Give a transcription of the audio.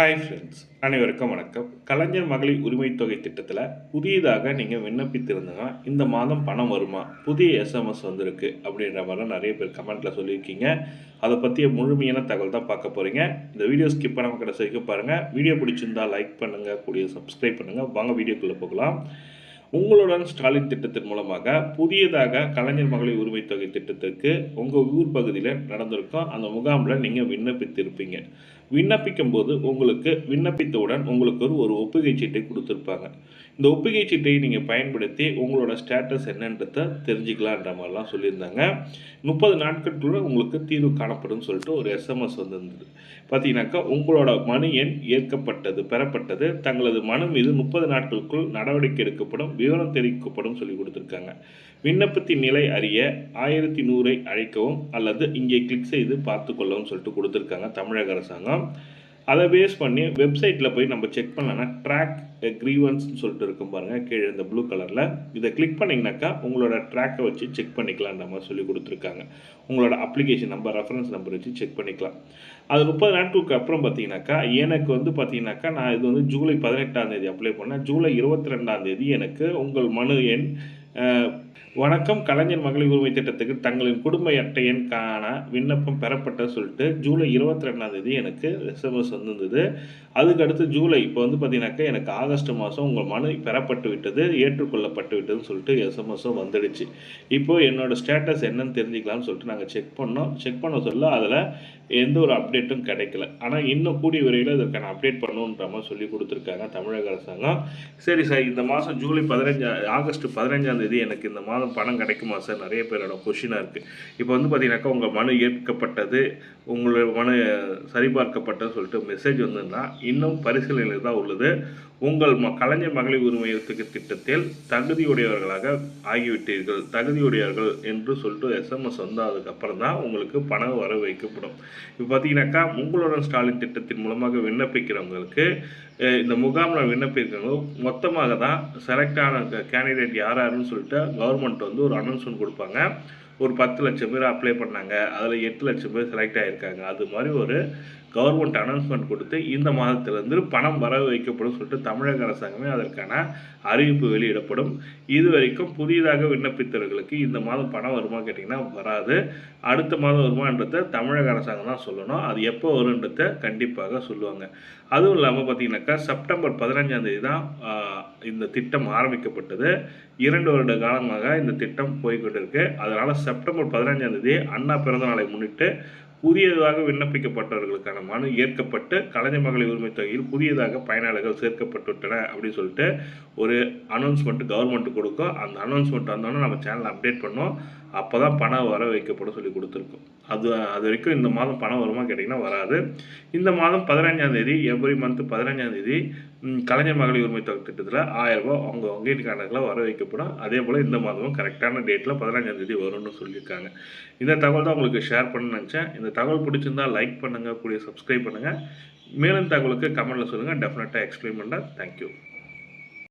Hi friends அனைவருக்கும் வணக்கம். கலைஞர் மகளிர் உரிமை தொகை திட்டத்தில் புதியதாக நீங்கள் விண்ணப்பித்திருந்தீங்கன்னா இந்த மாதம் பணம் வருமா? புதிய எஸ்எம்எஸ் வந்திருக்கு அப்படின்ற மாதிரிலாம் நிறைய பேர் கமெண்ட்டில் சொல்லியிருக்கீங்க. அதை பற்றிய முழுமையான தகவல் தான் பார்க்க போகிறீங்க இந்த வீடியோ ஸ்கிப் பண்ணாமல் கடைசி வரைக்கும் பாருங்கள் வீடியோ பிடிச்சிருந்தா லைக் பண்ணுங்கள் கூடிய சப்ஸ்கிரைப் பண்ணுங்கள் வாங்க வீடியோக்குள்ளே போகலாம். உங்களுடன் ஸ்டாலின் திட்டத்தின் மூலமாக புதியதாக கலைஞர் மகளிர் உரிமை தொகை திட்டத்திற்கு உங்கள் ஊர் பகுதியில் நடந்திருக்கும் அந்த முகாமில் நீங்கள் விண்ணப்பித்திருப்பீங்க. விண்ணப்பிக்கும் போது உங்களுக்கு விண்ணப்பித்தவுடன் உங்களுக்கு ஒரு ஒரு ஒப்புகை சீட்டை கொடுத்துருப்பாங்க. இந்த ஒப்புகை சீட்டை நீங்கள் பயன்படுத்தி உங்களோட ஸ்டேட்டஸ் என்னன்றதை தெரிஞ்சுக்கலான்ற மாதிரிலாம் சொல்லியிருந்தாங்க. முப்பது நாட்களுக்குள்ள உங்களுக்கு தீர்வு காணப்படும் சொல்லிட்டு ஒரு எஸ்எம்எஸ் வந்திருந்தது. பார்த்தீங்கன்னாக்கா உங்களோட மனு எண் ஏற்கப்பட்டது பெறப்பட்டது. தங்களது மனு மீது முப்பது நாட்களுக்குள் நடவடிக்கை எடுக்கப்படும் விவரம் தெரிவிக்கப்படும் சொல்லி கொடுத்துருக்காங்க. விண்ணப்பத்தின் நிலை அறிய ஆயிரத்தி நூறை அழைக்கவும் அல்லது இங்கே கிளிக் செய்து பார்த்து கொள்ளவும் சொல்லிட்டு கொடுத்துருக்காங்க தமிழக அரசாங்கம். அதை பேஸ் பண்ணி வெப்சைட்டில் போய் நம்ம செக் பண்ணலன்னா ட்ராக் க்ரீவன்ஸ்னு சொல்லிட்டு இருக்கும் பாருங்கள் கீழே இந்த ப்ளூ கலரில் இதை கிளிக் பண்ணிங்கனாக்கா உங்களோட ட்ராக்கை வச்சு செக் பண்ணிக்கலான்ற மாதிரி சொல்லி கொடுத்துருக்காங்க. உங்களோட அப்ளிகேஷன் நம்பர் ரெஃபரன்ஸ் நம்பர் வச்சு செக் பண்ணிக்கலாம். அது முப்பது நாட்களுக்கு அப்புறம் பார்த்தீங்கன்னாக்கா எனக்கு வந்து பார்த்தீங்கன்னாக்கா நான் இது வந்து ஜூலை பதினெட்டாம் தேதி அப்ளை பண்ணேன். ஜூலை இருபத்தி ரெண்டாம் தேதி எனக்கு உங்கள் மனு எண் வணக்கம் கலைஞர் மகளிர் உரிமை திட்டத்துக்கு தங்களின் குடும்ப அட்டை எண் காண விண்ணப்பம் பெறப்பட்ட சொல்லிட்டு ஜூலை இருபத்தி ரெண்டாம் தேதி எனக்கு எஸ்எம்எஸ் வந்திருந்தது. அதுக்கு அடுத்து ஜூலை இப்போ வந்து பார்த்தீங்கன்னாக்கா எனக்கு ஆகஸ்ட் மாதம் உங்கள் மனு பெறப்பட்டு விட்டது ஏற்றுக்கொள்ளப்பட்டு விட்டதுன்னு சொல்லிட்டு எஸ்எம்எஸும் வந்துடுச்சு. இப்போது என்னோடய ஸ்டேட்டஸ் என்னன்னு தெரிஞ்சுக்கலாம்னு சொல்லிட்டு நாங்கள் செக் பண்ணோம். செக் பண்ண சொல்ல அதில் எந்த ஒரு அப்டேட்டும் கிடைக்கல. ஆனால் இன்னும் கூடிய விரைவில் இதற்கான அப்டேட் பண்ணுன்ற மாதிரி சொல்லி கொடுத்துருக்காங்க தமிழக அரசாங்கம். சரி சார் இந்த மாதம் ஜூலை பதினஞ்சா ஆகஸ்ட் பதினஞ்சாம் தேதி எனக்கு இந்த மாதம் பணம் கிடைக்குமா சார்? நிறைய பேரோட கொஷினாக இருக்குது இப்போ வந்து பார்த்தீங்கன்னாக்கா உங்கள் மனு ஏற்கப்பட்டது உங்களோட மனு சரிபார்க்கப்பட்டது சொல்லிட்டு மெசேஜ் வந்துன்னா இன்னும் பரிசீலனையில் தான் உள்ளது. உங்கள் ம கலைஞர் மகளிர் உரிமை திட்டத்தில் தகுதியுடையவர்களாக ஆகிவிட்டீர்கள். தகுதியுடையவர்கள் என்று சொல்லிட்டு எஸ்எம்எஸ் வந்து அதுக்கப்புறம் தான் உங்களுக்கு பணம் வர வைக்கப்படும். இப்போ பார்த்தீங்கன்னாக்கா உங்களுடன் ஸ்டாலின் திட்டத்தின் மூலமாக விண்ணப்பிக்கிறவங்களுக்கு இந்த முகாமில் விண்ணப்பிக்கிறவங்க மொத்தமாக தான் செலக்ட் ஆன கேண்டிடேட் யார் யாருன்னு சொல்லிட்டு கவர்மெண்ட் வந்து ஒரு அனௌன்ஸ்மெண்ட் கொடுப்பாங்க. ஒரு பத்து லட்சம் பேர் அப்ளை பண்ணாங்க. அதில் எட்டு லட்சம் பேர் செலக்ட் ஆகியிருக்காங்க அது மாதிரி ஒரு கவர்மெண்ட் அனௌன்ஸ்மெண்ட் கொடுத்து இந்த மாதத்திலிருந்து பணம் வர வைக்கப்படும் சொல்லிட்டு தமிழக அரசாங்கமே அதற்கான அறிவிப்பு வெளியிடப்படும். இது வரைக்கும் புதிதாக விண்ணப்பித்தவர்களுக்கு இந்த மாதம் பணம் வருமா கேட்டிங்கன்னா வராது. அடுத்த மாதம் வருமானன்றத தமிழக அரசாங்கம் தான் சொல்லணும். அது எப்போ வரும்ன்றத கண்டிப்பாக சொல்லுவாங்க. அதுவும் இல்லாமல் பார்த்தீங்கன்னாக்கா செப்டம்பர் பதினஞ்சாந்தேதி தான் இந்த திட்டம் ஆரம்பிக்கப்பட்டது. இரண்டு வருட காலமாக இந்த திட்டம் போய்கொண்டிருக்கு. அதனால் செப்டம்பர் பதினஞ்சாம் தேதி அண்ணா பிறந்த நாளை முன்னிட்டு புதியதாக விண்ணப்பிக்கப்பட்டவர்களுக்கான மனு ஏற்கப்பட்டு கலைஞர் மகளிர் உரிமை தொகையில் புதியதாக பயனாளிகள் சேர்க்கப்பட்டுவிட்டன அப்படின்னு சொல்லிட்டு ஒரு அனௌன்ஸ்மெண்ட் கவர்மெண்ட் கொடுக்கும். அந்த அனௌன்ஸ்மெண்ட் வந்தோன்னே நம்ம சேனல் அப்டேட் பண்ணோம். அப்போ தான் பணம் வர வைக்கப்படும் சொல்லி கொடுத்துருக்கோம். அது அது வரைக்கும் இந்த மாதம் பணம் வருமா கேட்டிங்கன்னா வராது. இந்த மாதம் பதினஞ்சாம் தேதி எவ்ரி மந்த் பதினஞ்சாம் தேதி கலைஞர் மகளிர் உரிமை தொகை திட்டத்தில் ஆயிரரூபா அவங்க வங்கி கணக்கில் வர வைக்கப்படும். அதே போல் இந்த மாதமும் கரெக்டான டேட்டில் பதினஞ்சாம் தேதி வரும்னு சொல்லியிருக்காங்க. இந்த தகவல் தான் உங்களுக்கு ஷேர் பண்ண நினச்சேன். இந்த தகவல் பிடிச்சிருந்தா லைக் பண்ணுங்கள் கூடிய சப்ஸ்கிரைப் பண்ணுங்கள் மேலும் தகவலுக்கு கமெண்ட்டில் சொல்லுங்கள் டெஃபினட்டாக எக்ஸ்பிளைன் பண்ணுறேன் தேங்க்யூ